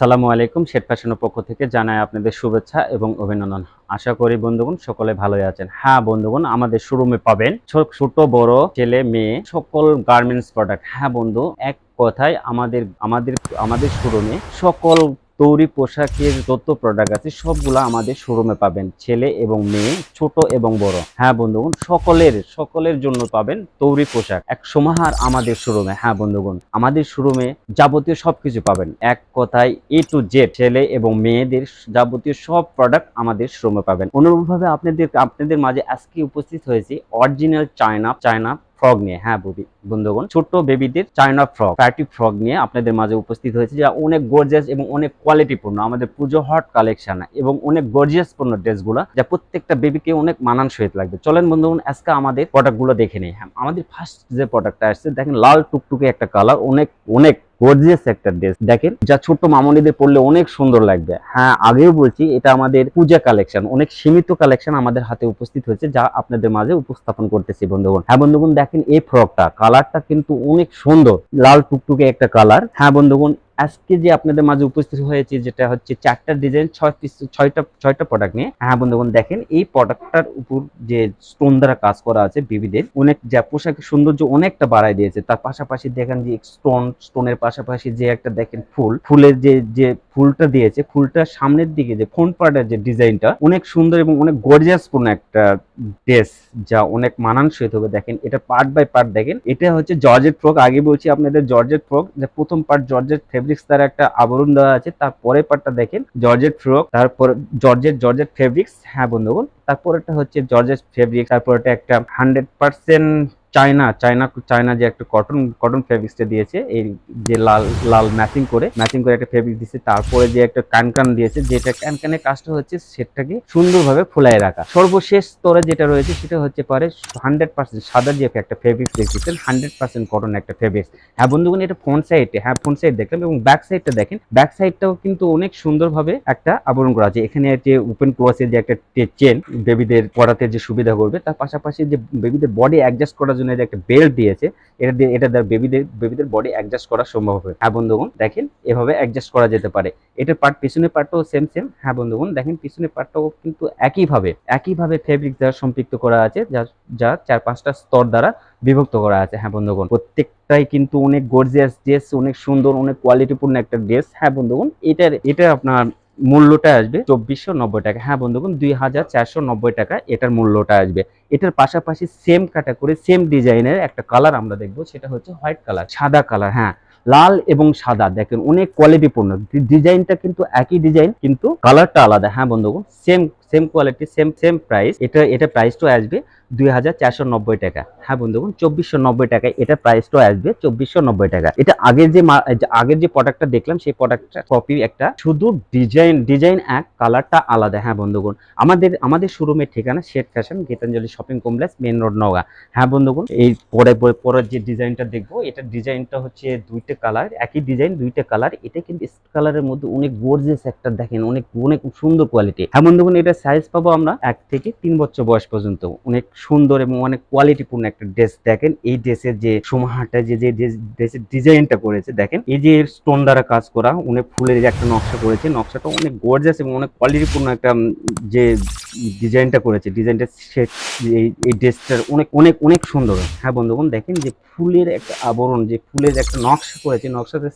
সালামু আলাইকুম শেট ফ্যাশনের পক্ষ থেকে জানাই আপনাদের শুভেচ্ছা এবং অভিনন্দন। আশা করি বন্ধুগণ সকলে ভালোই আছেন। হ্যাঁ বন্ধুগণ, আমাদের শোরুমে পাবেন ছোট বড়, ছেলে, মেয়ে, সকল গার্মেন্টস প্রোডাক্ট হ্যাঁ বন্ধু, এক কথায় আমাদের আমাদের আমাদের শোরুমে সকল তৈরি পোশাকের যত প্রোডাক্ট আছে, সবগুলা আমাদের শোরুমে পাবেন ছেলে এবং মেয়ে, ছোট এবং বড়। হ্যাঁ বন্ধুগণ, সকলের সকলের জন্য পাবেন তৈরি পোশাক। এক সমাহার আমাদের শোরুমে হ্যাঁ বন্ধুগণ, আমাদের শোরুমে যাবতীয় সবকিছু পাবেন। এক কথায় এ টু জেড ছেলে এবং মেয়েদের যাবতীয় সব প্রোডাক্ট আমাদের শোরুমে পাবেন। অনুরূপভাবে আপনাদের আপনাদের মাঝে আজকে উপস্থিত হয়েছে অরিজিনাল চায়না চায়না ফ্রগ নিয়ে হ্যাঁ বন্ধুগণ, ছোট্ট বেবিদের চায়না ফ্রগ প্যাটি ফ্রগ নিয়ে আপনাদের মাঝে উপস্থিত হয়েছে যা অনেক গর্জিয়াস এবং অনেক কোয়ালিটিপূর্ণ আমাদের পুজো হট কালেকশন এবং অনেক গর্জিয়াস পূর্ণ ড্রেসগুলো, যা প্রত্যেকটা বেবিকে অনেক মানান সহিত লাগবে। চলেন বন্ধুগণ, আজকে আমাদের প্রোডাক্টগুলো দেখে নিই হ্যাঁ আমাদের ফার্স্ট যে প্রোডাক্টটা আসছে, দেখেন লাল টুকটুকে একটা কালার অনেক অনেক গর্জিয়াস একটা ড্রেস দেখেন, যা ছোট্ট মামনিদের পরলে অনেক সুন্দর লাগবে। হ্যাঁ আগেও বলছি, এটা আমাদের পূজা কালেকশন অনেক সীমিত কালেকশন আমাদের হাতে উপস্থিত হয়েছে, যা আপনাদের মাঝে উপস্থাপন করতেছি, বন্ধুগণ। হ্যাঁ বন্ধুগণ, দেখেন এই ফ্রকটা কালারটা কিন্তু অনেক সুন্দর, লাল টুকটুকে একটা কালার হ্যাঁ বন্ধুগণ আজকে যে আপনাদের মাঝে উপস্থিত হয়েছে, যেটা হচ্ছে চারটা ডিজাইন ছয় পিস ছয়টা ছয়টা প্রোডাক্ট নিয়ে। হ্যাঁ বন্ধুগণ, দেখেন, এই প্রোডাক্টটার উপর যে স্টোন দ্বারা কাজ করা আছে বিবিদের, অনেক যা পোশাকের সৌন্দর্য অনেকটা বাড়ায় দিয়েছে। তার পাশাপাশি দেখেন যে স্টোন স্টোনের পাশাপাশি যে একটা দেখেন ফুল, ফুলের যে যে ফুলটা দিয়েছে, ফুলটার সামনের দিকে যে ফ্রন্ট পার্টের যে ডিজাইনটা অনেক সুন্দর এবং অনেক গর্জিয়াস পূর্ণ একটা ড্রেস যা অনেক মানানসই হবে দেখেন, এটা পার্ট বাই পার্ট দেখেন। এটা হচ্ছে জর্জেট ফ্রক আগে বলছি আপনাদের জর্জেট ফ্রক যে প্রথম পার্ট জর্জেট ফেব্রিক্স তার একটা আবরণ দেওয়া আছে তারপরে পার্টটা দেখেন জর্জেট ফ্রক তারপর জর্জেট জর্জেট ফেব্রিক্স হ্যাঁ বন্ধুগণ তারপরেটা হচ্ছে জর্জেট ফেব্রিক্স তারপরটা একটা hundred percent China China China যে একটা কটন কটন ফেব্রিক্সটা দিয়েছে, এই যে লাল লাল ম্যাচিং করে ম্যাচিং করে একটা ফেব্রিক দিয়েছে, তারপরে যে একটা কানকান দিয়েছে, যেটা ক্যানকানের কাজটা হচ্ছে সেটাকে সুন্দরভাবে ফুলাই রাখা। সর্বশেষ স্তরে যেটা রয়েছে, সেটা হচ্ছে পারে হান্ড্রেড পার্সেন্ট সাদা যে একটা ফেব্রিক্স দেখতেছেন হান্ড্রেড পার্সেন্ট কটন একটা ফেব্রিক্স হ্যাঁ বন্ধুগণ এটা ফ্রন্ট সাইডে হ্যাঁ ফ্রন্ট সাইড দেখলাম এবং ব্যাক সাইডটা দেখেন ব্যাক সাইডটাও কিন্তু অনেক সুন্দরভাবে একটা আবরণ করা আছে। এখানে যে ওপেন ক্লোসের যে একটা চেন বেবিদের পড়াতে যে সুবিধা করবে, তার পাশাপাশি যে বেবিদের বডি অ্যাডজাস্ট করার জন্য যে একটা বেল্ট দিয়েছে, এটা দিয়ে এটা দ্বারা বেবিদের বেবিদের বডি অ্যাডজাস্ট করা সম্ভব হবে। হ্যাঁ বন্ধুগণ, দেখেন এভাবে অ্যাডজাস্ট করা যেতে পারে। এটার পার্ট পিছনের পার্টটাও সেম সেম হ্যাঁ বন্ধুগণ, দেখেন পিছনের পার্টটাও কিন্তু একইভাবে একইভাবে ফেব্রিক দ্বারা সম্পৃক্ত করা আছে, যা যা চার পাঁচটা স্তর দ্বারা বিভক্ত করা আছে। হ্যাঁ বন্ধুগণ, প্রত্যেকটাই কিন্তু অনেক গর্জিয়াস ড্রেস অনেক সুন্দর, অনেক কোয়ালিটিপূর্ণ একটা ড্রেস হ্যাঁ বন্ধুগণ, এটার এটা আপনার মূল্যটা আসবে চব্বিশশো নব্বই টাকা। হ্যাঁ বন্ধুগণ, দুই হাজার চারশো নব্বই টাকা এটার মূল্যটা আসবে। এটার পাশাপাশি সেম ক্যাটাগরি সেম ডিজাইনের একটা কালার আমরা দেখব, সেটা হচ্ছে হোয়াইট কালার সাদা কালার হ্যাঁ। লাল এবং সাদা, দেখেন অনেক কোয়ালিটিপূর্ণ ডিজাইনটা কিন্তু একই ডিজাইন কিন্তু কালারটা আলাদা। হ্যাঁ বন্ধুগণ same same quality same same price এটা এটা প্রাইসটা আসবে দুই হাজার চারশো নব্বই টাকা। হ্যাঁ বন্ধুগণ, চব্বিশশো নব্বই টাকা এটা প্রাইসটা আসবে চব্বিশশো নব্বই টাকা। এটা আগের যে আগের যে প্রোডাক্টটা দেখলাম, সেই প্রোডাক্টটা কপি একটা শুধু ডিজাইন ডিজাইন এক কালারটা আলাদা। হ্যাঁ বন্ধুগণ, আমাদের আমাদের শোরুমের ঠিকানা Shet fashion, Gitanjali shopping complex main road, Naogaon. হ্যাঁ বন্ধুগণ, এই পরে, পরে- পরের যে ডিজাইনটা দেখব, এটা ডিজাইনটা হচ্ছে দুইটা কালার একই ডিজাইন দুইটা কালার এটা কিন্তু কালারের মধ্যে অনেক গর্জিয়াস একটা দেখেন, অনেক অনেক সুন্দর কোয়ালিটি হ্যাঁ বন্ধুগণ, এটা সাইজ পাবো আমরা এক থেকে তিন বছর বয়স পর্যন্ত। অনেক সুন্দর এবং অনেক কোয়ালিটিপূর্ণ একটা ড্রেস দেখেন। এই ড্রেসের যে সোমাহাটা যে যে ড্রেসের ডিজাইনটা করেছে, দেখেন। এই যে স্টোন দ্বারা কাজ করা অনেক ফুলের যে একটা নকশা করেছে, নকশাটা অনেক গর্জাস এবং অনেক কোয়ালিটিপূর্ণ একটা যে ডিজাইনটা করেছে, ডিজাইনটা এই এই ড্রেসটার অনেক অনেক অনেক সুন্দর। হ্যাঁ বন্ধুগণ, দেখেন যে ফুলের একটা আবরণ, যে ফুলের একটা নকশা করেছে, নকশাতে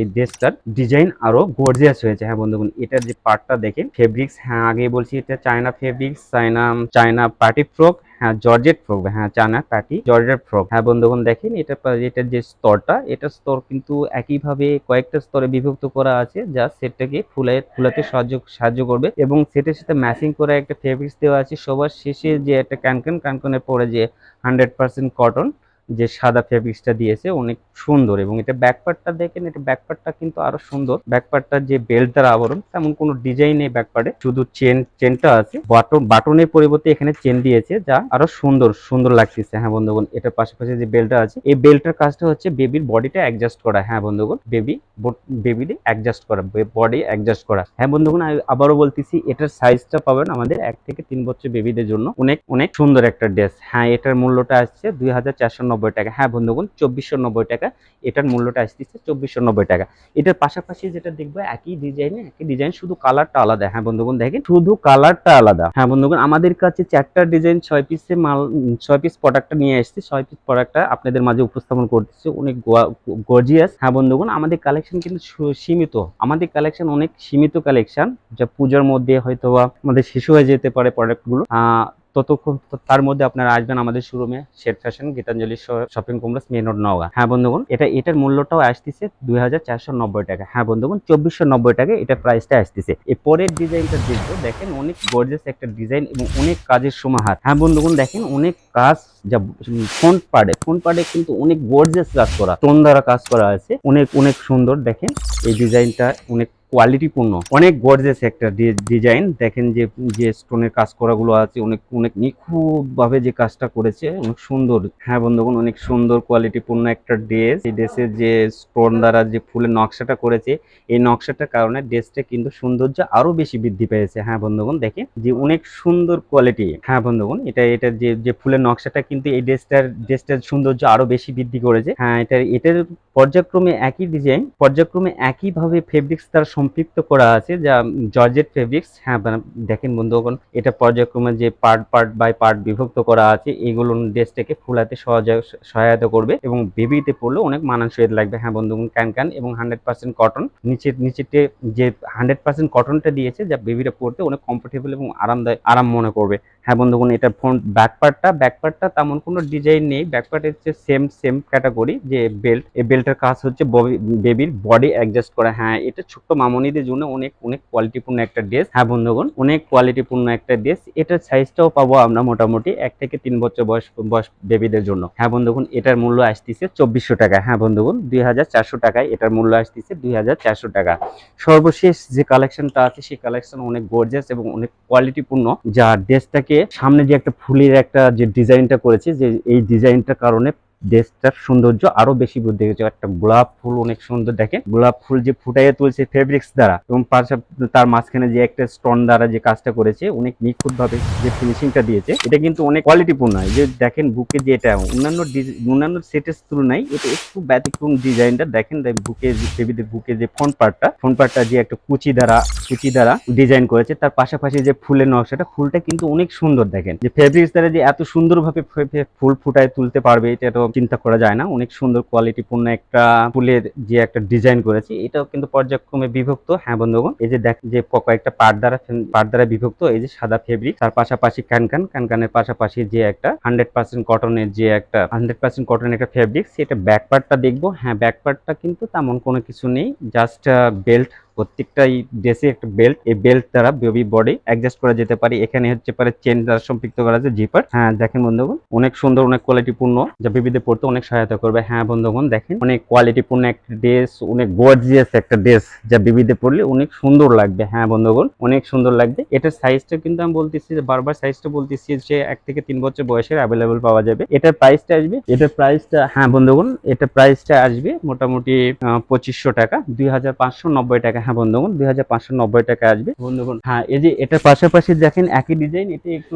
এই ড্রেসটার ডিজাইন আরও গর্জিয়াস হয়েছে। হ্যাঁ বন্ধুগণ, এটার যে পার্টটা দেখেন ফেব্রিক্স হ্যাঁ আগে বলছি, এটা China fabrics China China party frock হ্যাঁ জর্জেট ফ্রক হ্যাঁ চানা কাটি জর্জেট ফ্রক হ্যাঁ বন্ধুগণ দেখেন, এটা এটার যে স্তরটা, এটা স্তর কিন্তু একইভাবে কয়েকটা স্তরে বিভক্ত করা আছে, যা সেটটাকে ফুলে ফুলাতে সাহায্য সাহায্য করবে এবং সেটার সাথে ম্যাচিং করা একটা ফেব্রিক্স দেওয়া আছে। সবার শেষে যে একটা ক্যানকন ক্যানকনের পরে যে হান্ড্রেড পার্সেন্ট কটন যে সাদা ফেব্রিক্সটা দিয়েছে অনেক সুন্দর এবং এটা ব্যাকপার্টটা দেখেন, এটা ব্যাকপার্টটা কিন্তু আরও সুন্দর। ব্যাকপার্টটার যে বেল্ট দ্বারা আবরণ, তেমন কোনো ডিজাইন নেই ব্যাকপার্টে শুধু চেন চেনটা আছে। বাটন বাটনের পরিবর্তে এখানে চেন দিয়েছে, যা আরও সুন্দর সুন্দর লাগতেছে। হ্যাঁ বন্ধুগণ, এটার পাশাপাশি যে বেল্টটা আছে, এই বেল্টের কাজটা হচ্ছে বেবির বডিটা অ্যাডজাস্ট করা। হ্যাঁ বন্ধুগণ বেবি বেবির অ্যাডজাস্ট করা বডি অ্যাডজাস্ট করা। হ্যাঁ বন্ধুগণ, আমি আবারও বলতেছি, এটার সাইজটা পাবেন আমাদের এক থেকে তিন বছর বেবিদের জন্য। অনেক অনেক সুন্দর একটা ড্রেস হ্যাঁ এটার মূল্যটা আসছে দুই হাজার চারশো নব্বই টাকা। হ্যাঁ বন্ধুগণ, চব্বিশশো নব্বই টাকা। এটার মূল্যটা আসতেছে চব্বিশশো নব্বই টাকা। এটার পাশাপাশি যেটা দেখব, একই ডিজাইনে একই ডিজাইন শুধু কালারটা আলাদা। হ্যাঁ বন্ধুগণ, দেখেন, শুধু কালারটা আলাদা। হ্যাঁ বন্ধুগণ, আমাদের কাছে চারটা ডিজাইন ছয় পিসে মাল, ছয় পিস প্রোডাক্টটা নিয়ে এসেছি ছয় পিস প্রোডাক্টটা আপনাদের মাঝে উপস্থাপন করতেছি। অনেক গর্জিয়াস হ্যাঁ বন্ধুগণ, আমাদের কালেকশন কিন্তু সীমিত। আমাদের কালেকশন অনেক সীমিত কালেকশন যা পূজার মধ্যে হয়তো বা আমাদের শেষ হয়ে যেতে পারে প্রোডাক্টগুলো ততক্ষণ তার মধ্যে আপনারা আসবেন আমাদের শোরুমে Shade Fashion, Gitanjali shopping complex main road Naogaon. হ্যাঁ বন্ধুগণ, এটা, এটার মূল্যটাও আসতেছে দুই হাজার চারশো নব্বই টাকা। হ্যাঁ বন্ধুগণ, চব্বিশশো টাকা এটা প্রাইসটা আসতেছে। এই পরের ডিজাইনটা দেখব। দেখেন অনেক গর্জিয়াস একটা ডিজাইন এবং অনেক কাজের সমাহার। হ্যাঁ বন্ধুগণ, দেখেন অনেক কাজ যা ফ্রন্ট পার্টে ফ্রন্ট পার্টে কিন্তু অনেক গর্জিয়াস কাজ করা স্টোন দ্বারা কাজ করা আছে। অনেক অনেক সুন্দর, দেখেন। এই ডিজাইনটা অনেক কোয়ালিটিপূর্ণ অনেক গর্জেস একটা ডিজাইন দেখেন যে যে স্টোনের কাজ করাগুলো আছে, অনেক অনেক নিখুঁত ভাবে যে কাজটা করেছে, অনেক সুন্দর। হ্যাঁ বন্ধুগণ, অনেক সুন্দর কোয়ালিটিপূর্ণ একটা ড্রেস এই ড্রেসের যে স্টোন দ্বারা যে ফুলের নকশাটা করেছে, এই নকশাটার কারণে ড্রেসটা কিন্তু সৌন্দর্য আরও বেশি বৃদ্ধি পেয়েছে। হ্যাঁ বন্ধুগণ, দেখেন যে অনেক সুন্দর কোয়ালিটি হ্যাঁ বন্ধুগণ, এটা এটা যে যে ফুলের নকশাটা কিন্তু এই ড্রেসটার ড্রেসটার সৌন্দর্য আরও বেশি বৃদ্ধি করেছে। হ্যাঁ এটা এটার পর্যায়ক্রমে একই ডিজাইন পর্যায়ক্রমে একইভাবে ফেব্রিক্স তার সম্পৃক্ত করা আছে, যা জর্জেট ফেব্রিক্স। হ্যাঁ দেখেন বন্ধুগণ, এটা পর্যায়ক্রমে যে পার্ট পার্ট বাই পার্ট বিভক্ত করা আছে, এইগুলো ড্রেসটাকে ফুলাতে সহায়তা করবে এবং বেবিতে পড়লে অনেক মানানসই লাগবে। হ্যাঁ বন্ধুগণ ক্যান ক্যান এবং হান্ড্রেড পার্সেন্ট কটন নিচের নিচেতে যে হান্ড্রেড পার্সেন্ট কটনটা দিয়েছে, যা বেবিটা পড়তে অনেক কমফোর্টেবল এবং আরামদায়ক আরাম মনে করবে। হ্যাঁ বন্ধুগণ এটা ফ্রন্ট ব্যাক পার্টটা ব্যাক পার্টটা তেমন কোনো ডিজাইন নেই। ব্যাক পার্ট হচ্ছে সেম সেম ক্যাটাগরি যে বেল্ট এই বেল্টের কাজ হচ্ছে বেবির বডি অ্যাডজাস্ট করা। হ্যাঁ এটা ছোট্ট মামনিদের জন্য অনেক অনেক কোয়ালিটিপূর্ণ একটা ড্রেস হ্যাঁ বন্ধুগণ, অনেক কোয়ালিটিপূর্ণ একটা ড্রেস এটার সাইজটাও পাবো আমরা মোটামুটি এক থেকে তিন বছর বয়স বয়স বেবিদের জন্য। হ্যাঁ বন্ধুগণ, এটার মূল্য আসতেছে চব্বিশশো টাকা। হ্যাঁ বন্ধুগণ, দুই হাজার চারশো টাকায় এটার মূল্য আসতেছে দুই হাজার চারশো টাকা। সর্বশেষ যে কালেকশনটা আছে, সেই কালেকশন অনেক গর্জিয়াস এবং অনেক কোয়ালিটিপূর্ণ যা ড্রেসটাকে সামনে যে একটা ফুলের একটা যে ডিজাইনটা করেছে, যে এই ডিজাইনটার কারণে ড্রেসটার সৌন্দর্য আরও বেশি বৃদ্ধি হয়েছে। একটা গোলাপ ফুল অনেক সুন্দর দেখেন। গোলাপ ফুল যে ফুটাইয়ে তুলছে ফেব্রিক্স দ্বারা এবং তার মাঝখানে যে একটা স্টোন দ্বারা যে কাজটা করেছে, অনেক নিখুঁত ভাবে যে ফিনিশিংটা দিয়েছে, এটা কিন্তু অনেক কোয়ালিটিপূর্ণ যে দেখেন বুকে যে এটা অন্যান্য অন্যান্য সেটের তুলনায় এটা একটু ব্যতিক্রম ডিজাইনটা। দেখেন বুকে বেবিদের বুকে যে ফ্রন্ট পার্টটা ফ্রন্ট পার্টটা যে একটা কুচি দ্বারা কুচি দ্বারা ডিজাইন করেছে, তার পাশাপাশি যে ফুলের নকশাটা, ফুলটা কিন্তু অনেক সুন্দর দেখেন। যে ফেব্রিক্স দ্বারা যে এত সুন্দরভাবে ফুল ফুটায় তুলতে পারবে, এটা তো চিন্তা করা যায় না। অনেক সুন্দর কোয়ালিটিপূর্ণ একটা ফুলের যে একটা ডিজাইন করেছি, এটাও কিন্তু পর্যায়ক্রমে বিভক্ত। হ্যাঁ বন্ধুগণ, এই যে দেখ, যে কয়েকটা পার্ট দ্বারা পার্ট দ্বারা বিভক্ত, এই যে সাদা ফেব্রিক তার পাশাপাশি ক্যানকান ক্যানকানের পাশাপাশি যে একটা হান্ড্রেড পার্সেন্ট কটনের যে একটা হান্ড্রেড পার্সেন্ট কটনের একটা ফেব্রিক সেটা ব্যাক পার্টটা দেখব। হ্যাঁ ব্যাক পার্টটা কিন্তু তেমন কোনো কিছু নেই জাস্ট বেল্ট প্রত্যেকটাই ড্রেসে একটা বেল্ট এই বেল্ট দ্বারা বেবি বডি অ্যাডজাস্ট করা যেতে পারে। এখানে হচ্ছে পারে চেন দ্বারা সম্পৃক্ত করা আছে জিপার হ্যাঁ দেখেন বন্ধুগণ, অনেক সুন্দর, অনেক কোয়ালিটিপূর্ণ যা বেবিদের পড়তে অনেক সহায়তা করবে। হ্যাঁ বন্ধুগণ, দেখেন, অনেক কোয়ালিটিপূর্ণ একটা ড্রেস অনেক গর্জিয়াস একটা ড্রেস যা বেবিদের পড়লে অনেক সুন্দর লাগবে। হ্যাঁ বন্ধুগণ, অনেক সুন্দর লাগবে। এটার সাইজটা কিন্তু আমি বলতেছি, বারবার সাইজটা বলতেছি যে এক থেকে তিন বছর বয়সের অ্যাভেলেবল পাওয়া যাবে। এটার প্রাইসটা আসবে, এটার প্রাইসটা হ্যাঁ বন্ধুগণ, এটার প্রাইসটা আসবে মোটামুটি পঁচিশশো টাকা, দুই হাজার পাঁচশো নব্বই টাকা। হ্যাঁ বন্ধুগণ দুই হাজার পাঁচশো নব্বই টাকা আসবে। বন্ধুগণ। হ্যাঁ এই যে এটার পাশাপাশি দেখেন একই ডিজাইন এটা একটু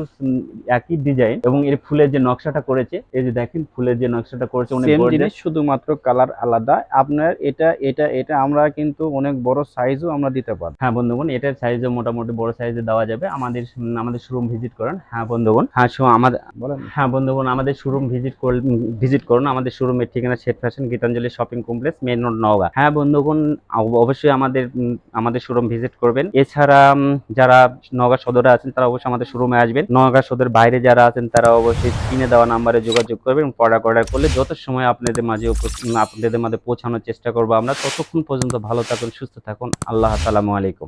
একই ডিজাইন এবং এর ফুলের যে নকশাটা করেছে এই যে দেখেন ফুলের যে নকশাটা করেছে অনেক সেম জিনিস শুধুমাত্র কালার আলাদা। আপনার এটা এটা এটা আমরা কিন্তু অনেক বড় সাইজও আমরা দিতে পারি হ্যাঁ বন্ধুগণ এটার সাইজও মোটামুটি বড় সাইজে দেওয়া যাবে। আমাদের আমাদের শোরুম ভিজিট করেন। হ্যাঁ বন্ধুগণ হ্যাঁ শো আমাদের বলেন। হ্যাঁ বন্ধুগণ আমাদের শোরুম ভিজিট ভিজিট করুন। আমাদের শোরুমের ঠিকানা Shade Fashion Gitanjali shopping complex main road Naogaon. হ্যাঁ বন্ধুগণ অব- অবশ্যই আমাদের আমাদের শোরুম ভিজিট করবেন। এছাড়া যারা নগা সদরে আছেন, তারা অবশ্যই আমাদের শোরুমে আসবেন। নগা সদরের বাইরে যারা আছেন, তারা অবশ্যই স্ক্রিনে দেওয়া নাম্বারে যোগাযোগ করবেন প্রোডাক্ট অর্ডার করলে যত সময় আপনাদের মাঝে আপনাদের মাঝে পৌঁছানোর চেষ্টা করব আমরা, ততক্ষণ পর্যন্ত ভালো থাকুন, সুস্থ থাকুন। আল্লাহ আসসালামু আলাইকুম।